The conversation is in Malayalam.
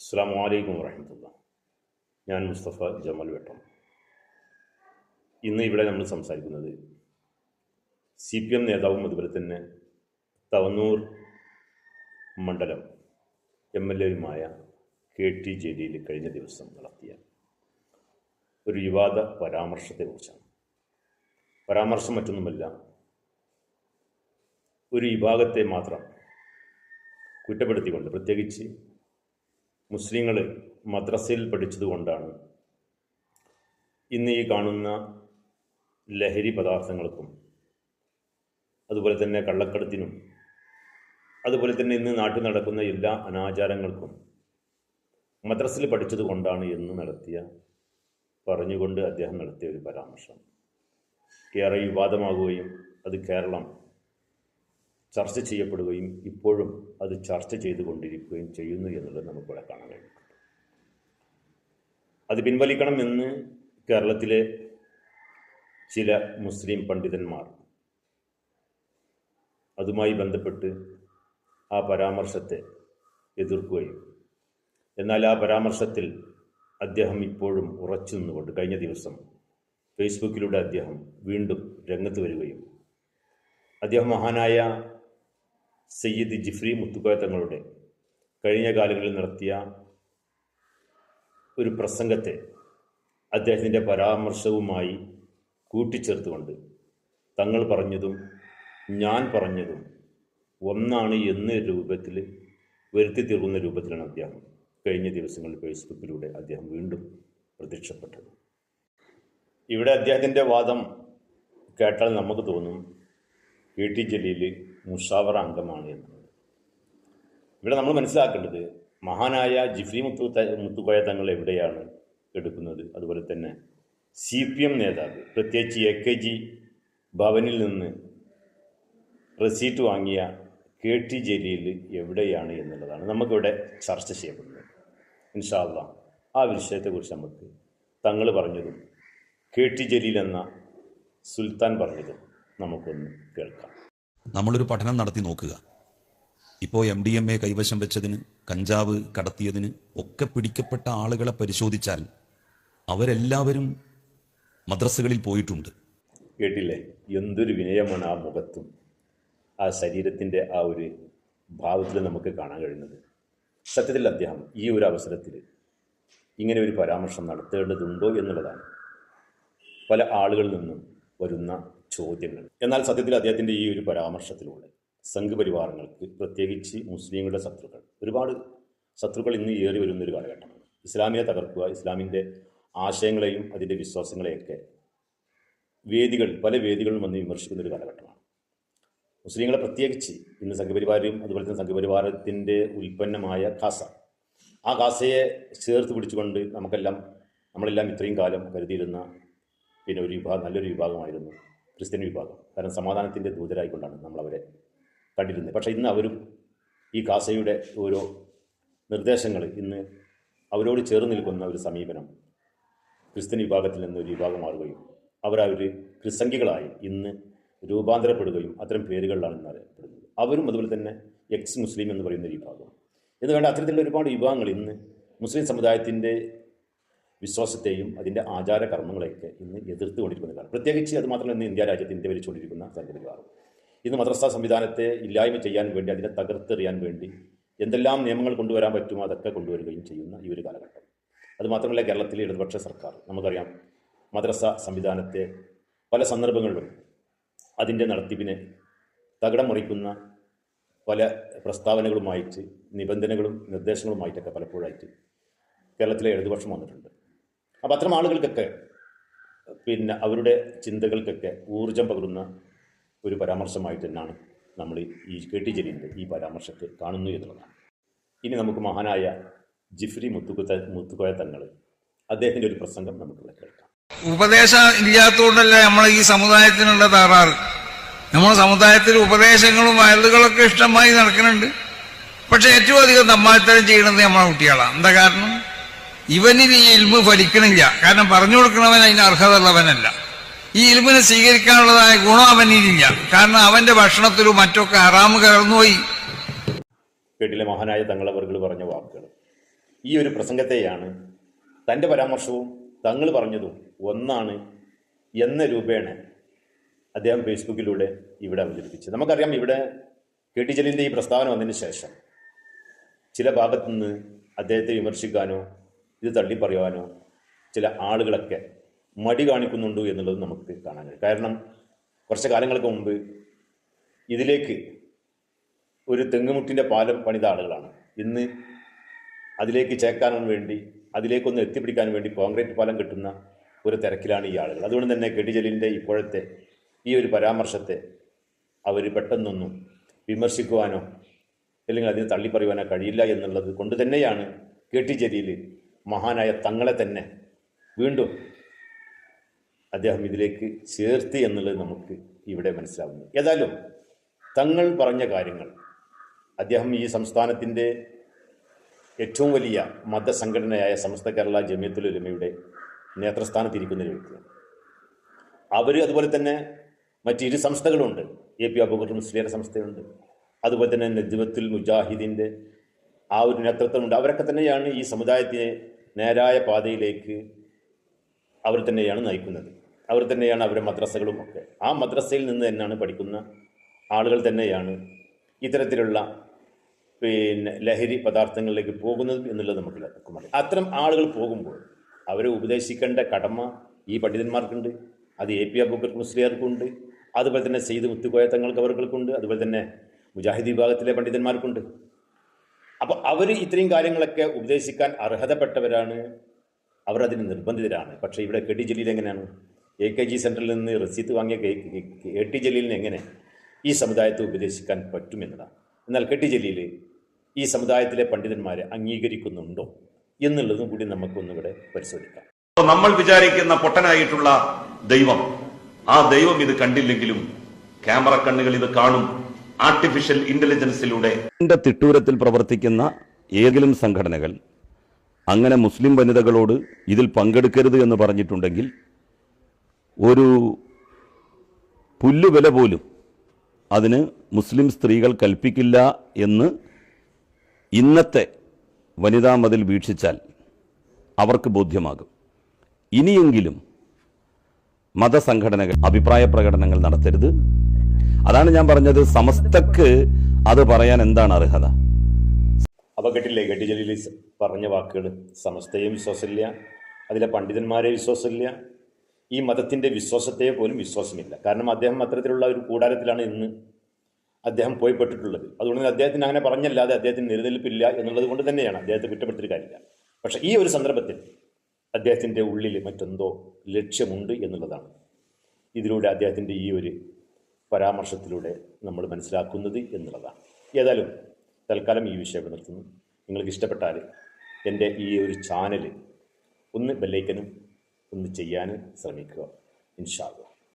അസ്സാം വലൈക്കും വറഹമത്തുള്ള ഞാൻ മുസ്തഫ ജമൽ വെട്ടം. ഇന്ന് ഇവിടെ നമ്മൾ സംസാരിക്കുന്നത് സി പി എം നേതാവും അതുപോലെ തന്നെ തവന്നൂർ മണ്ഡലം എം എൽ എയുമായ കെ ടി ജലീൽ കഴിഞ്ഞ ദിവസം നടത്തിയ ഒരു വിവാദ പരാമർശത്തെക്കുറിച്ചാണ്. പരാമർശം മറ്റൊന്നുമല്ല ഒരു വിഭാഗത്തെ മാത്രം കുറ്റപ്പെടുത്തിക്കൊണ്ട് പ്രത്യേകിച്ച് മുസ്ലിങ്ങൾ മദ്രസയിൽ പഠിച്ചതുകൊണ്ടാണ് ഇന്ന് ഈ കാണുന്ന ലഹരി പദാർത്ഥങ്ങൾക്കും അതുപോലെ തന്നെ കള്ളക്കടത്തിനും അതുപോലെ തന്നെ ഇന്ന് നാട്ടിൽ നടക്കുന്ന എല്ലാ അനാചാരങ്ങൾക്കും മദ്രസയിൽ പഠിച്ചതുകൊണ്ടാണ് എന്ന് നടത്തിയ പറഞ്ഞുകൊണ്ട് അദ്ദേഹം നടത്തിയ ഒരു പരാമർശം. ഏറെ വിവാദമാകുകയും അത് കേരളം ചർച്ച ചെയ്യപ്പെടുകയും ഇപ്പോഴും അത് ചർച്ച ചെയ്തുകൊണ്ടിരിക്കുകയും ചെയ്യുന്നു എന്നുള്ളത് നമുക്കിവിടെ കാണാൻ കഴിയും. അത് പിൻവലിക്കണം എന്ന് കേരളത്തിലെ ചില മുസ്ലിം പണ്ഡിതന്മാർ അതുമായി ബന്ധപ്പെട്ട് ആ പരാമർശത്തെ എതിർക്കുകയും എന്നാൽ ആ പരാമർശത്തിൽ അദ്ദേഹം ഇപ്പോഴും ഉറച്ചു നിന്നുകൊണ്ട് കഴിഞ്ഞ ദിവസം ഫേസ്ബുക്കിലൂടെ അദ്ദേഹം വീണ്ടും രംഗത്ത് വരികയും അദ്ദേഹം മഹാനായ സയ്യിദ് ജിഫ്രി മുത്തുക്കോയ തങ്ങളുടെ കഴിഞ്ഞ കാലങ്ങളിൽ നടത്തിയ ഒരു പ്രസംഗത്തെ അദ്ദേഹത്തിന്റെ പരാമർശവുമായി കൂട്ടിച്ചേർത്തുകൊണ്ട് തങ്ങൾ പറഞ്ഞതും ഞാൻ പറഞ്ഞതും ഒന്നാണ് എന്ന രൂപത്തിൽ വരുത്തി തീർക്കുന്ന രൂപത്തിലാണ് അദ്ദേഹം കഴിഞ്ഞ ദിവസങ്ങളിൽ ഫേസ്ബുക്കിലൂടെ അദ്ദേഹം വീണ്ടും പ്രത്യക്ഷപ്പെട്ടത്. ഇവിടെ അദ്ദേഹത്തിന്റെ വാദം കേട്ടാൽ നമുക്ക് തോന്നും കെ ടി ജലീൽ മുഷാവറ അംഗമാണ് എന്നുള്ളത് ഇവിടെ നമ്മൾ മനസ്സിലാക്കേണ്ടത് മഹാനായ ജിഫ്രി മുത്തു മുത്തുക്കോയ തങ്ങൾ എവിടെയാണ് എടുക്കുന്നത്? അതുപോലെ തന്നെ സി പി എം നേതാവ് പ്രത്യേകിച്ച് എ കെ ജി ഭവനിൽ നിന്ന് റെസീറ്റ് വാങ്ങിയ കെ ടി ജലീൽ എവിടെയാണ് എന്നുള്ളതാണ് നമുക്കിവിടെ ചർച്ച ചെയ്യപ്പെടുന്നത്. ഇൻഷാല്ല ആ വിഷയത്തെക്കുറിച്ച് നമുക്ക് തങ്ങൾ പറഞ്ഞതും കെ ടി ജലീൽ എന്ന സുൽത്താൻ പറഞ്ഞതും നമുക്കൊന്ന് കേൾക്കാം. നമ്മളൊരു പഠനം നടത്തി നോക്കുക. ഇപ്പോൾ എം ഡി എം എ കൈവശം വെച്ചതിന് കഞ്ചാവ് കടത്തിയതിന് ഒക്കെ പിടിക്കപ്പെട്ട ആളുകളെ പരിശോധിച്ചാൽ അവരെല്ലാവരും മദ്രസകളിൽ പോയിട്ടുണ്ട്. കേട്ടില്ലേ? എന്തൊരു വിനയമാണ് ആ മുഖത്തും ആ ശരീരത്തിന്റെ ആ ഒരു ഭാവത്തിൽ നമുക്ക് കാണാൻ കഴിയുന്നത്. സത്യത്തിൽ അദ്ദേഹം ഈ ഒരു അവസരത്തിൽ ഇങ്ങനെ ഒരു പരാമർശം നടത്തേണ്ടതുണ്ടോ എന്നുള്ളതാണ്. പല ആളുകളിൽ നിന്നും വരുന്ന ചോദ്യങ്ങൾ എന്നാൽ സത്യത്തിൽ അദ്ദേഹത്തിന്റെ ഈ ഒരു പരാമർശത്തിലൂടെ സംഘപരിവാരങ്ങൾക്ക് പ്രത്യേകിച്ച് മുസ്ലിങ്ങളുടെ ശത്രുക്കൾ ഒരുപാട് ശത്രുക്കൾ ഇന്ന് ഏറി വരുന്ന ഒരു കാലഘട്ടമാണ്. ഇസ്ലാമിനെ തകർക്കുക ഇസ്ലാമിന്റെ ആശയങ്ങളെയും അതിന്റെ വിശ്വാസങ്ങളെയൊക്കെ വേദികൾ പല വേദികളിലും വന്ന് വിമർശിക്കുന്ന ഒരു കാലഘട്ടമാണ്. മുസ്ലിങ്ങളെ പ്രത്യേകിച്ച് ഇന്ന് സംഘപരിവാരവും അതുപോലെ തന്നെ സംഘപരിവാരത്തിന്റെ ഉൽപ്പന്നമായ ഖാസ ആ ഖാസയെ ചേർത്ത് പിടിച്ചുകൊണ്ട് നമുക്കെല്ലാം നമ്മളെല്ലാം ഇത്രയും കാലം കരുതിയിരുന്ന പിന്നെ ഒരു വിഭാഗം നല്ലൊരു വിഭാഗമായിരുന്നു ക്രിസ്ത്യൻ വിഭാഗം. കാരണം സമാധാനത്തിന്റെ ദൂതരായിക്കൊണ്ടാണ് നമ്മളവരെ കണ്ടിരുന്നത്. പക്ഷേ ഇന്ന് അവരും ഈ കാസയുടെ ഓരോ നിർദ്ദേശങ്ങൾ ഇന്ന് അവരോട് ചേർന്ന് നിൽക്കുന്ന ഒരു സമീപനം ക്രിസ്ത്യൻ വിഭാഗത്തിൽ നിന്ന് ഒരു വിഭാഗം മാറുകയും അവരവർ ക്രിസംഖികളായി ഇന്ന് രൂപാന്തരപ്പെടുകയും അത്തരം പേരുകളിലാണ് ഇന്ന് അറിയപ്പെടുന്നത്. അവരും അതുപോലെ തന്നെ എക്സ് മുസ്ലിം എന്ന് പറയുന്ന വിഭാഗം. എന്ന് വേണ്ട അത്തരത്തിലുള്ള ഒരുപാട് വിഭാഗങ്ങൾ ഇന്ന് മുസ്ലിം സമുദായത്തിന്റെ വിശ്വാസത്തെയും അതിന്റെ ആചാര കർമ്മങ്ങളെയൊക്കെ ഇന്ന് എതിർത്തുകൊണ്ടിരിക്കുന്നതാണ് പ്രത്യേകിച്ച് അത് മാത്രമല്ല ഇന്ന് ഇന്ത്യ രാജ്യത്ത് ഇന്ത്യ ഭരിച്ചുകൊണ്ടിരിക്കുന്ന സംഘപരിവാറും ഇന്ന് മദ്രസ സംവിധാനത്തെ ഇല്ലായ്മ ചെയ്യാൻ വേണ്ടി അതിനെ തകർത്തെറിയാൻ വേണ്ടി എന്തെല്ലാം നിയമങ്ങൾ കൊണ്ടുവരാൻ പറ്റുമോ അതൊക്കെ കൊണ്ടുവരികയും ചെയ്യുന്ന ഈ ഒരു കാലഘട്ടം. അതുമാത്രമല്ല കേരളത്തിലെ ഇടതുപക്ഷ സർക്കാർ നമുക്കറിയാം മദ്രസ സംവിധാനത്തെ പല സന്ദർഭങ്ങളിലും അതിന്റെ നടത്തിപ്പിനെ തകിടം മറിക്കുന്ന പല പ്രസ്താവനകളുമായിട്ട് നിബന്ധനകളും നിർദ്ദേശങ്ങളുമായിട്ടൊക്കെ പലപ്പോഴായിട്ട് കേരളത്തിലെ ഇടതുപക്ഷം വന്നിട്ടുണ്ട്. അപ്പോൾ അത്തരം ആളുകൾക്കൊക്കെ പിന്നെ അവരുടെ ചിന്തകൾക്കൊക്കെ ഊർജം പകരുന്ന ഒരു പരാമർശമായിട്ട് തന്നെയാണ് നമ്മൾ ഈ കെ ടി ജലീലിന്റെ ഈ പരാമർശത്തെ കാണുന്നു എന്നുള്ളതാണ്. ഇനി നമുക്ക് മഹാനായ ജിഫ്രി മുത്തുകുത്ത മുത്തുക്കോയ തങ്ങൾ അദ്ദേഹത്തിന്റെ ഒരു പ്രസംഗം നമുക്ക് കേൾക്കാം. ഉപദേശം ഇല്ലാത്തതുകൊണ്ടല്ല നമ്മൾ ഈ സമുദായത്തിനുള്ള തകരാറ്? നമ്മുടെ സമുദായത്തിൽ ഉപദേശങ്ങളും വയലുകളൊക്കെ ഇഷ്ടമായി നടക്കുന്നുണ്ട്. പക്ഷെ ഏറ്റവും അധികം തമ്മാത്തരം ചെയ്യണത് നമ്മളെ കുട്ടികളാണ്. എന്താ കാരണം? ഇവനിന് ഈ ഇൽമ് ഫലിക്കണില്ല. കാരണം പറഞ്ഞു കൊടുക്കണവൻ അതിന് അർഹത ഉള്ളവനല്ല ഈ ഇൽമിനെ സ്വീകരിക്കാനുള്ളതായ ഗുണം അവനിലില്ല. കാരണം അവന്റെ ഭക്ഷണത്തിലും മറ്റൊക്കെ ഹറാമ് കലർന്നുപോയി. കേട്ടിലെ മഹാനായ തങ്ങളവർകൾ പറഞ്ഞ വാക്കുകൾ. ഈ ഒരു പ്രസംഗത്തെയാണ് തന്റെ പരാമർശവും തങ്ങൾ പറഞ്ഞതും ഒന്നാണ് എന്ന രൂപേണ അദ്ദേഹം ഫേസ്ബുക്കിലൂടെ ഇവിടെ അവതരിപ്പിച്ചത്. നമുക്കറിയാം ഇവിടെ കെ ടി ജലീലിന്റെ ഈ പ്രസ്താവന വന്നതിന് ശേഷം ചില ഭാഗത്തു നിന്ന് അദ്ദേഹത്തെ വിമർശിക്കാനോ ഇത് തള്ളിപ്പറയുവാനോ ചില ആളുകളൊക്കെ മടി കാണിക്കുന്നുണ്ട് എന്നുള്ളത് നമുക്ക് കാണാൻ കഴിയും. കാരണം കുറച്ച് കാലങ്ങൾക്ക് മുമ്പ് ഇതിലേക്ക് ഒരു തെങ്ങുമുട്ടിന്റെ പാലം പണിത ആളുകളാണ്. ഇന്ന് അതിലേക്ക് ചേക്കാനും വേണ്ടി അതിലേക്കൊന്ന് എത്തിപ്പിടിക്കാൻ വേണ്ടി കോൺക്രീറ്റ് പാലം കിട്ടുന്ന ഒരു തിരക്കിലാണ് ഈ ആളുകൾ. അതുകൊണ്ട് തന്നെ കെടിജലിന്റെ ഇപ്പോഴത്തെ ഈ ഒരു പരാമർശത്തെ അവർ പെട്ടെന്നൊന്നും വിമർശിക്കുവാനോ അല്ലെങ്കിൽ അതിന് തള്ളിപ്പറയുവാനോ കഴിയില്ല എന്നുള്ളത് കൊണ്ട് തന്നെയാണ് കെ ടി ജലീൽ മഹാനായ തങ്ങളെ തന്നെ വീണ്ടും അദ്ദേഹം ഇതിലേക്ക് ചേർത്തി എന്നുള്ളത് നമുക്ക് ഇവിടെ മനസ്സിലാവുന്നു. ഏതായാലും തങ്ങൾ പറഞ്ഞ കാര്യങ്ങൾ അദ്ദേഹം ഈ സംസ്ഥാനത്തിന്റെ ഏറ്റവും വലിയ മതസംഘടനയായ സമസ്ത കേരള ജമിയത്തുൽ ഉലമയുടെ നേതൃസ്ഥാനത്തിരിക്കുന്ന ഒരു വ്യക്തിയാണ്. അവർ അതുപോലെ തന്നെ മറ്റ് ഇരു സംസ്ഥകളുണ്ട്. എ പി അബൂബക്കർ മുസ്ലിയുടെ സംസ്ഥയുണ്ട്. അതുപോലെ തന്നെ നജ്മത്തുൽ മുജാഹിദിന്റെ ആ ഒരു നേതൃത്വമുണ്ട്. അവരൊക്കെ തന്നെയാണ് ഈ സമുദായത്തെ നേരായ പാതയിലേക്ക് അവർ തന്നെയാണ് നയിക്കുന്നത്. അവർ തന്നെയാണ് അവരുടെ മദ്രസകളും ഒക്കെ. ആ മദ്രസയിൽ നിന്ന് തന്നെയാണ് പഠിക്കുന്ന ആളുകൾ തന്നെയാണ് ഇത്തരത്തിലുള്ള പിന്നെ ലഹരി പദാർത്ഥങ്ങളിലേക്ക് പോകുന്നത് എന്നുള്ളത് നമുക്ക് അറിയാം അത്തരം ആളുകൾ പോകുമ്പോൾ അവരെ ഉപദേശിക്കേണ്ട കടമ ഈ പണ്ഡിതന്മാർക്കുണ്ട് അത് എ പി അബൂബക്കർ മുസ്ലിയാർക്കുണ്ട് അതുപോലെ തന്നെ സെയ്ദ് മുത്തുകോയത്തങ്ങൾക്ക് അവർക്കുണ്ട് അതുപോലെ തന്നെ മുജാഹിദ് വിഭാഗത്തിലെ പണ്ഡിതന്മാർക്കുണ്ട്. അപ്പോൾ അവർ ഇത്രയും കാര്യങ്ങളൊക്കെ ഉപദേശിക്കാൻ അർഹതപ്പെട്ടവരാണ്. അവർ അതിന് നിർബന്ധിതരാണ്. പക്ഷേ ഇവിടെ കെ ടി ജലീൽ എങ്ങനെയാണ്? എ കെ ജി സെന്ററിൽ നിന്ന് റസീത്ത് വാങ്ങിയ കെ ടി ജലീലിന് എങ്ങനെ ഈ സമുദായത്തെ ഉപദേശിക്കാൻ പറ്റുമെന്നതാണ് എന്നാൽ കെ ടി ജലീൽ ഈ സമുദായത്തിലെ പണ്ഡിതന്മാരെ അംഗീകരിക്കുന്നുണ്ടോ എന്നുള്ളതും കൂടി നമുക്കൊന്നിവിടെ പരിശോധിക്കാം. നമ്മൾ വിചാരിക്കുന്ന പൊട്ടനായിട്ടുള്ള ദൈവം. ആ ദൈവം ഇത് കണ്ടില്ലെങ്കിലും ക്യാമറ കണ്ണുകൾ ഇത് കാണും. ആർട്ടിഫിഷ്യൽ ഇന്റലിജൻസിലൂടെ തിട്ടൂരത്തിൽ പ്രവർത്തിക്കുന്ന ഏതെങ്കിലും സംഘടനകൾ അങ്ങനെ മുസ്ലിം വനിതകളോട് ഇതിൽ പങ്കെടുക്കരുത് എന്ന് പറഞ്ഞിട്ടുണ്ടെങ്കിൽ ഒരു പുല്ലുവില പോലും അതിന് മുസ്ലിം സ്ത്രീകൾ കൽപ്പിക്കില്ല എന്ന് ഇന്നത്തെ വനിതാ മതിൽ വീക്ഷിച്ചാൽ അവർക്ക് ബോധ്യമാകും. ഇനിയെങ്കിലും മതസംഘടനകൾ അഭിപ്രായ പ്രകടനങ്ങൾ നടത്തരുത്. അതാണ് ഞാൻ പറഞ്ഞത്. സമസ്തക്ക് അത് പറയാൻ എന്താണ് അർഹത? അപ്പൊ കേട്ടില്ലേ ഗട്ടി ജലീൽ പറഞ്ഞ വാക്കുകൾ സമസ്തയെ വിശ്വാസമില്ല അതിലെ പണ്ഡിതന്മാരെ വിശ്വാസമില്ല ഈ മതത്തിന്റെ വിശ്വാസത്തെ പോലും വിശ്വാസമില്ല. കാരണം അദ്ദേഹം അത്തരത്തിലുള്ള ഒരു കൂടാരത്തിലാണ് ഇന്ന് അദ്ദേഹം പോയി പെട്ടിട്ടുള്ളത് അതുകൊണ്ട് അദ്ദേഹത്തിന് അങ്ങനെ പറഞ്ഞല്ലാതെ അദ്ദേഹത്തിന് നിലനിൽപ്പില്ല എന്നുള്ളത് കൊണ്ട് തന്നെയാണ് അദ്ദേഹത്തെ കുറ്റപ്പെടുത്തിയിട്ട് കാര്യമില്ല. പക്ഷേ ഈ ഒരു സന്ദർഭത്തിൽ അദ്ദേഹത്തിന്റെ ഉള്ളിൽ മറ്റെന്തോ ലക്ഷ്യമുണ്ട് എന്നുള്ളതാണ്. ഇതിലൂടെ അദ്ദേഹത്തിന്റെ ഈ ഒരു പരാമർശത്തിലൂടെ നമ്മൾ മനസ്സിലാക്കുന്നത് എന്നുള്ളതാണ്. ഏതായാലും തൽക്കാലം ഈ വിഷയം നിർത്തുന്നു. നിങ്ങൾക്ക് ഇഷ്ടപ്പെട്ടാൽ എന്റെ ഈ ഒരു ചാനൽ ഒന്ന് ബെല്ലൈക്കനും ഒന്ന് ചെയ്യാൻ ശ്രമിക്കുക. ഇൻഷാല്ല